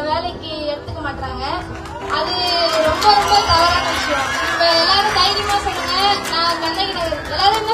வேலைக்கு எடுத்துக்க மாட்டாங்க அது ரொம்ப ரொம்ப தவறான விஷயம். இப்ப எல்லாரும் தைரியமா சொல்லுங்க. நான் கண்ணகி நகர் எல்லாரும்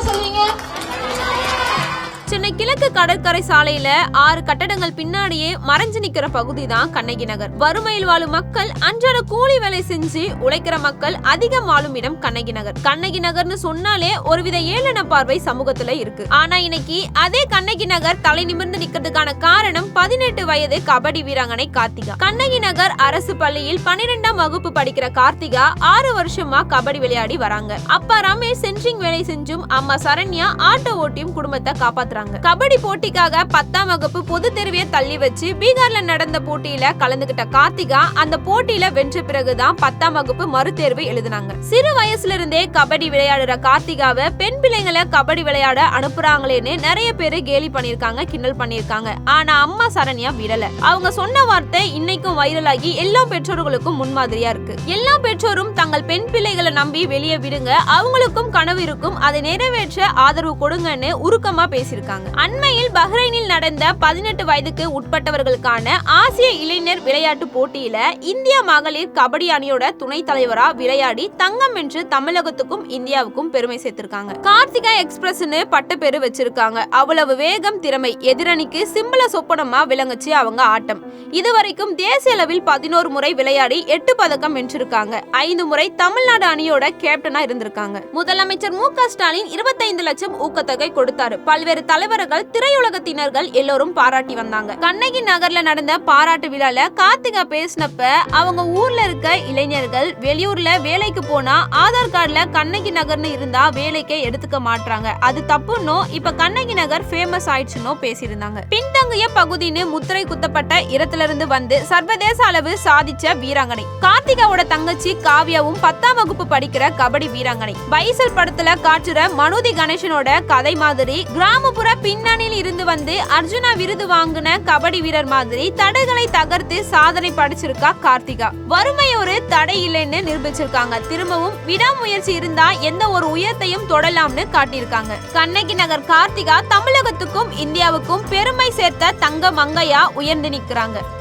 சென்னை கிழக்கு கடற்கரை சாலையில ஆறு கட்டடங்கள் பின்னாடியே மறைஞ்சு நிக்கிற பகுதி தான் கண்ணகி நகர். வறுமையில் வாழும் மக்கள் அன்றாட கூலி வேலை செஞ்சு உழைக்கிற மக்கள் அதிகம் வாழும் இடம் கண்ணகி நகர். கண்ணகி நகர்னு சொன்னாலே ஒருவித ஏளன பார்வை சமூகத்துல இருக்கு. ஆனா இன்னைக்கு அதே கண்ணகி நகர் தலை நிமிர்ந்து நிக்கிறதுக்கான காரணம் பதினெட்டு வயது கபடி வீராங்கனை கார்த்திகா. கண்ணகி நகர் அரசு பள்ளியில் பன்னிரெண்டாம் வகுப்பு படிக்கிற கார்த்திகா ஆறு வருஷமா கபடி விளையாடி வராங்க. அப்பா ரமேஷ் சென்றிங் வேலை செஞ்சும் அம்மா சரண்யா ஆட்டோ ஓட்டியும் குடும்பத்தை காப்பாத்துறாங்க. கபடி போட்டிக்காக பத்தாம் வகுப்பு பொது தேர்வையை தள்ளி வச்சு பீகார்ல நடந்த போட்டியில கலந்துகிட்ட கார்த்திகா அந்த போட்டியில வென்ற பிறகுதான் பத்தாம் வகுப்பு மறுதேர்வு எழுதினாங்க. சிறு வயசுல இருந்தே கபடி விளையாடுற கார்த்திகாவை பெண் பிள்ளைங்களை கபடி விளையாட அனுப்புறாங்களேன்னு நிறைய பேரு கேலி பண்ணிருக்காங்க கிண்டல் பண்ணிருக்காங்க ஆனா அம்மா சரண்யா விடல. அவங்க சொன்ன வார்த்தை இன்னைக்கும் வைரலாகி எல்லா பெற்றோர்களுக்கும் முன்மாதிரியா இருக்கு. எல்லா பெற்றோரும் தங்கள் பெண் பிள்ளைகளை நம்பி வெளியே விடுங்க அவங்களுக்கும் கனவு இருக்கும் அதை நிறைவேற்ற ஆதரவு கொடுங்கன்னு உருக்கமா பேசியிருக்காங்க. அண்மையில் பஹ்ரைனில் நடந்த பதினெட்டு வயதுக்கு உட்பட்டவர்களுக்கான ஆசிய இளைஞர் விளையாட்டு போட்டியில இந்திய மகளிர் கபடி அணியோட துணைத் தலைவரா விளையாடி தங்கம் வென்று தமிழகத்துக்கும் இந்தியாவுக்கும் பெருமை சேர்த்திருக்காங்க. கார்த்திகா எக்ஸ்பிரஸ்னு பேரு வச்சிருக்காங்க. அவ்வளவு வேகம் திறமை எதிரணிக்கு சிம்பிள சொப்பனமா விளங்குச்சு அவங்க ஆட்டம். இதுவரைக்கும் தேசிய அளவில் பதினோரு முறை விளையாடி எட்டு பதக்கம் வென்றிருக்காங்க. ஐந்து முறை தமிழ்நாடு அணியோட கேப்டனா இருந்திருக்காங்க. முதலமைச்சர் மு க ஸ்டாலின் இருபத்தைந்து லட்சம் ஊக்கத்தொகை கொடுத்தாரு. பல்வேறு தலைவர்கள் திரையுலகத்தினர்கள் எல்லோரும் பாராட்டி வந்தாங்க. கண்ணகி நகர்ல நடந்த பாராட்டு விழால கார்த்திகா பேசினப்ப அவங்க ஊர்ல இருக்க இளைஞர்கள் வெளியூர்ல வேலைக்கு போனா ஆதார் கார்டுல கண்ணகி நகர்னு இருந்தா வேலைக்கே எடுத்துக்க மாட்டாங்க அது தப்புன்னோ இப்ப கண்ணகி நகர் ஃபேமஸ் ஆயிடுச்சுன்னு பேசியிருந்தாங்க. பின்தங்கிய பகுதின்னு முத்திரை குத்தப்பட்ட இடத்துல இருந்து வந்து சர்வதேச அளவு சாதிச்ச வீராங்கனை. கார்த்திகாவோட தங்கச்சி காவியாவும் பத்தாம் வகுப்பு படிக்கிற கபடி வீராங்கனை. பைசல் படத்துல காட்டுற மனுதி கணேசனோட கதை மாதிரி கிராமப்புற பின்னணியில் இருந்து வந்து அர்ஜுனா விருது வாங்கின கபடி வீரர் மாதிரி தடைகளை தகர்த்து சாதனை படைச்சிருக்கா கார்த்திகா. வறுமை ஒரு தடை இல்லைன்னு நிரூபிச்சிருக்காங்க. திரும்பவும் விடாமுயற்சி இருந்தா எந்த ஒரு உயரத்தையும் தொடலாம்னு காட்டியிருக்காங்க. கண்ணகி நகர் கார்த்திகா தமிழகத்துக்கும் இந்தியாவுக்கும் பெருமை சேர்த்த தங்க மங்கையா உயர்ந்து நிக்கிறாங்க